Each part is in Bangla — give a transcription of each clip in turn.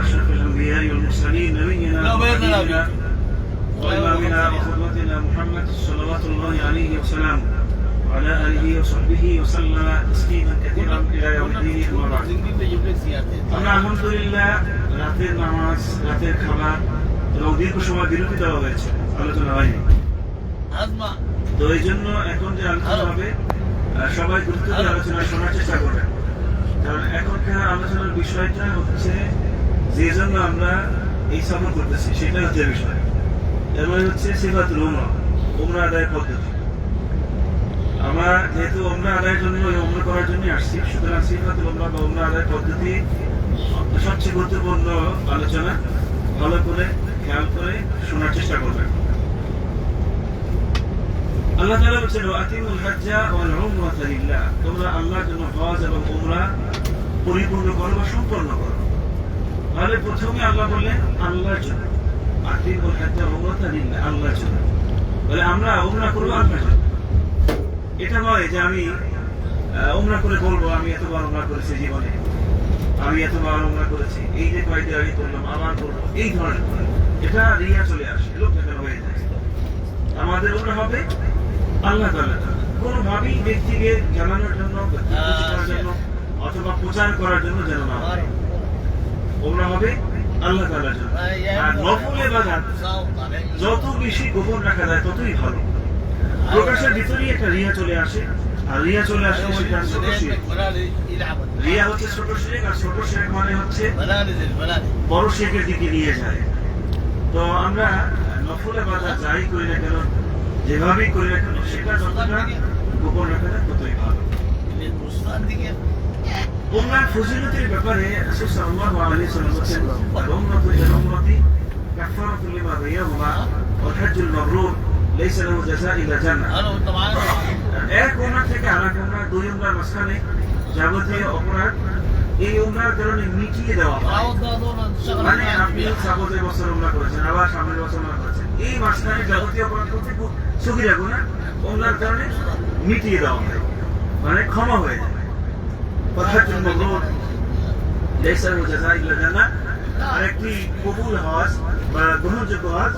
أشرف الأنبياء والمرسلين نبينا وحبيبنا وإمامنا وقدوتنا محمد صلوات الله عليه وسلم وعلى آله وصحبه وسلم تسليما كثيرا إلى يوم الدين أما بعد আমরা আলহামদুলিল্লাহ রাতের নামাজ রাতের খাবার এবং দীর্ঘ সময় বিরতি দেওয়া হয়েছে আলোচনা হয়নি তো এই জন্য এখন যে আলোচনা হবে আহ, সবাই গুরুত্ব দিয়ে আলোচনা শোনার চেষ্টা করবেন কারণ এখনকার আলোচনার বিষয়টা হচ্ছে যে জন্য আমরা এই সফর করতেছি, সেটা হচ্ছে বিষয়। এবার হচ্ছে উমরা উমরা আদায়ের পদ্ধতি। আমরা যেহেতু উমরা আদায়ের জন্য উমরা করার জন্য আসছি, সুতরাং উমরা বা উমরা আদায়ের পদ্ধতি সবচেয়ে গুরুত্বপূর্ণ আলোচনা। ভালো করে খেয়াল করে শোনার চেষ্টা করবেন। আল্লাহ তাআলা বলছেন আতিমুল হাজ্জা তোমরা আল্লাহর জন্য হজ এবং উমরা পরিপূর্ণ করো বা সম্পন্ন করো। তাহলে প্রথমে আল্লাহ বললেন, আল্লাহর জন্য। উমরাতা লিল্লাহ আল্লাহর জন্য। বলে, আমরা উমরা করব আল্লাহর জন্য। এটা নয় যে আমি উমরা করে বলব, আমি এতবার উমরা করেছি জীবনে। আমি এতবার উমরা করেছি। এই যে কয়েকদিন আগে করলাম, আবার করব। এই ধরনের এটা রিয়া চলে আসে, লোক দেখানো হয়ে যায়। আমাদের উমরা হবে আল্লাহ তাআলা কোনোভাবেই ব্যক্তিকে জানানোর জন্য জন্য, অথবা প্রচার করার জন্য যেন না হয়। ওমরা হবে আল্লাহ তাআলার জন্য আর নফলে বাজার যত বেশি গোপন রাখা যায় ততই ভালো। প্রকাশের ভিতরেই একটা রিয়া চলে আসে আর রিয়া চলে আসে সেটা ছোট শিরক রিয়া হচ্ছে ছোট শিরক আর ছোট শিরক মানে হচ্ছে বড় শিরকের দিকে নিয়ে যায়। তো আমরা নফলে বাধা যাই করি না কেন যেভাবেই করি না কেন সেটা যতটা গোপন রাখা যায় ততই ভালো। উমরার ফজিলতের ব্যাপারে রাসূল সাল্লাল্লাহু আলাইহি ওয়াসাল্লাম বলেছেন উমরাতু ইলা উমরাতি কাফারাতু লিমা বাইয়াহুমা ওয়াল হাজ্জুল মাবরুর লাইসা লাহু জাযাa'u ইলা জান্নাহ এক উমরা থেকে আরেক উমরা দুই উমরার মাঝখানে যাবতীয় অপরাধ এই উমরার কারণে মিটিয়ে দেওয়া মানে আপনি এই বছর উমরা করেছেন আবার সামনের বছর উমরা করেছেন এই মাঝখানে যাবতীয় অপরাধ করতে গুণা উমরার কারণে মিটিয়ে দেওয়া হয়। মানে ক্ষমা হয়ে। যায় লেসা ও জাযা ইল্লা জান্নাহ আরেকটি কবুল হজ বা গ্রহণযোগ্য হজ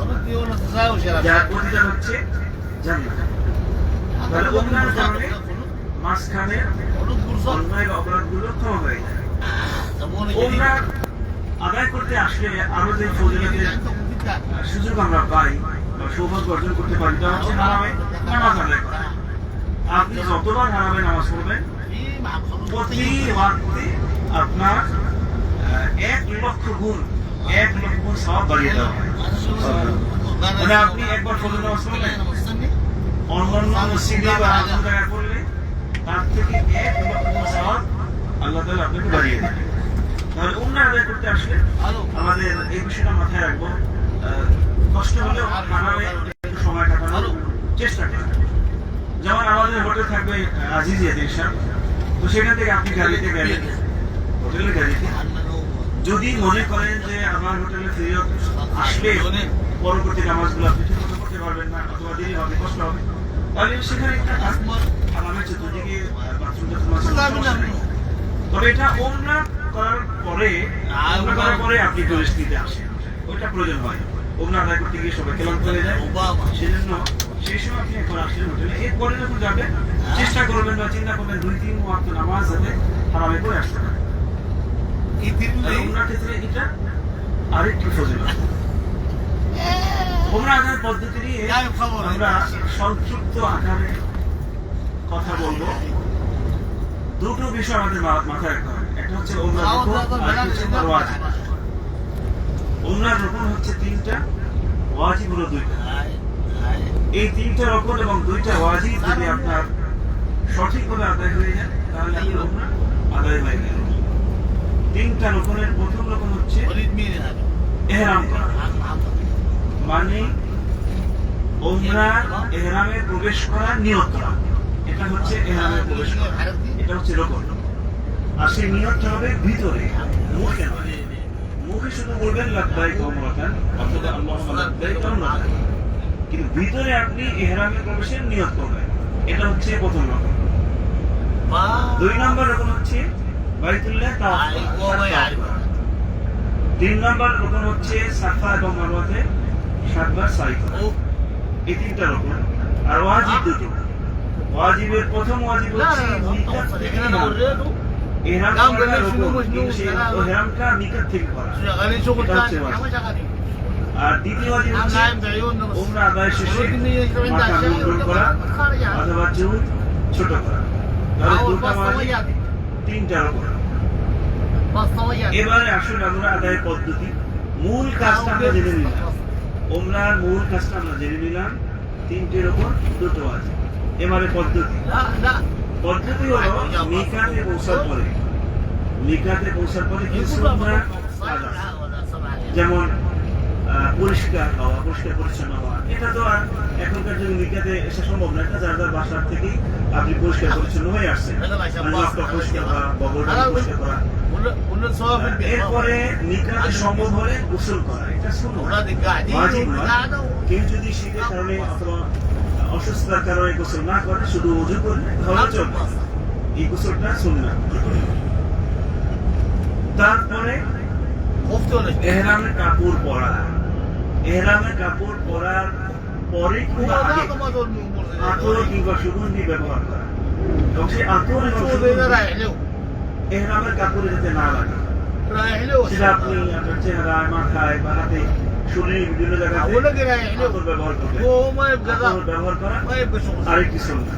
হচ্ছে জান্নাত উমরার কারণে অন্যায় হয়ে যায়। উমরা আদায় করতে আসলে আরও যে ফজিলতের সুযোগ আমরা পাই বা সৌভাগ্য অর্জন করতে পারি, তা হচ্ছে হারামে নামাজ আদায় করা। আপনি যতবার হারামে নামাজ পড়বেন প্রতি ওয়াক্তে আপনার এক লক্ষ গুণ এক লক্ষ গুণ সওয়াব বাড়িয়ে দেওয়া হয়। মানে আপনি একবার ফজর নামাজ পড়লেন অন্যান্য মসজিদে বা অন্য জায়গায় পড়লে তার থেকে এক লক্ষ গুণ সওয়াব আল্লাহ তাআলা আপনাকে বাড়িয়ে দেবেন তাহলে উমরা আদায় করতে আসলে আমাদের এই বিষয়টা মাথায় রাখব। কষ্ট হলেও হারামে একটু সময় কাটানোর চেষ্টা করা যেমন আমাদের হোটেল থাকবে আজিজিয়া দেশা। তো থেকে আপনি গাড়িতে গেলেন। হোটেলের গাড়িতে যদি মনে করেন যে আমার হোটেলে ফেরত আসলে পরবর্তী নামাজগুলো আপনি ঠিক মতো করতে পারবেন না, অথবা দেরি হবে, কষ্ট হবে, তাহলে সেখানে একটা চতুর্দিকে তোমার সমস্যা নেই। তবে এটা ওমরা করার পরে, ওমরা করার পরে আপনি পরিস্থিতিতে আসেন। ওইটা প্রয়োজন হয়। ওমরা আদায় করতে গিয়ে সবাই ক্লান্ত হয়ে যায় সেজন্য সেই সময় আপনি এখন আসলেন হোটেলে। এরপরে যখন যাবেন চেষ্টা করবেন বা চিন্তা করবেন দুই তিন ওয়াক্ত নামাজ যাতে হারামে করে আসতে পারে। আর ওমরার ক্ষেত্রে এটা আরেকটি ফজিলত ওমরা আদায়ের পদ্ধতি নিয়ে আমরা সংক্ষিপ্ত আকারে কথা বলব। দুটো বিষয় আমাদের মাথায় রাখতে হবে। একটা হচ্ছে ওমরা রুকুন আর হচ্ছে ওমরার ওয়াজিব। ওমরার রুকুন হচ্ছে তিনটা ওয়াজিব হলো দুইটা। এই তিনটা রকম এবং দুইটা ওয়াজিব যদি আপনার সঠিকভাবে আদায় হয়ে যায় তাহলে আপনার ওমরা আদায় হয়ে গেল। তিনটা রকমের প্রথম রকম হচ্ছে এহরাম করা। মানে ওমরা এহরামে প্রবেশ করা নিয়ত করা। এটা হচ্ছে এহরামে প্রবেশ করা। এটা হচ্ছে রকম। আর সেই নিয়তটা হবে ভিতরে। মুখে মুখে শুধু বলবেন লাব্বাইক ওমরাতান অথবা আল্লাহুম্মা লাব্বাইক ওমরাতান কিন্তু ভিতরে আপনি এহরামের প্রবেশে নিয়োগ করবেন এটা হচ্ছে প্রথম রকম দুই নম্বর রকম হচ্ছে তিন নম্বর রকম হচ্ছে সাফা এবং সাতবার সাই করা এই তিনটা রকম আর ওয়াজিব দুটো ওয়াজিবের প্রথম ওয়াজিব হচ্ছে এহরামটা নিকাত থেকে করা এটা হচ্ছে ওয়াজিব আর দ্বিতীয় উমরা বা শেষে মাথা মুন্ডন করা অথবা চুল ছোট করা। তাহলে দুটা মাঝে তিনটার করা এবারে আসুন আমরা আদায়ের পদ্ধতি। মূল কাজটা আমরা জেনে নিলাম। ওমরার মূল কাজটা আমরা জেনে নিলাম। তিনটির ওপর দুটো আছে। এবারে পদ্ধতি। পদ্ধতি হলো মিকাতে পৌঁছার পরে। মিকাতে পৌঁছার পরে কিছু যেমন পরিষ্কার হওয়া পরিষ্কার পরিচ্ছন্ন হওয়া। এটা তো আর এখনকার জীবনবিজ্ঞাতে এসা সম্ভব না এটা যার যার বাসার থেকেই আপনি পরিষ্কার পরিচ্ছন্ন হয়ে আসছেন। মানে পরিষ্কার করা করে শুধু এই গোসলটা শুনলাম তারপরে মুক্ত নেই এহরামের কাপড় পরা। এহরামের কাপড় পরার পরে কিংবা আগে আতর কিংবা সুগন্ধি ব্যবহার করা। এবং আতর এহরামের কাপড়ে যাতে না লাগে। সেটা আপনি আপনার চেহারায় মাথায় বা হাতে শরীরের বিভিন্ন জায়গায় ব্যবহার করবেন। ব্যবহার করা আরেকটি সন্ধ্যা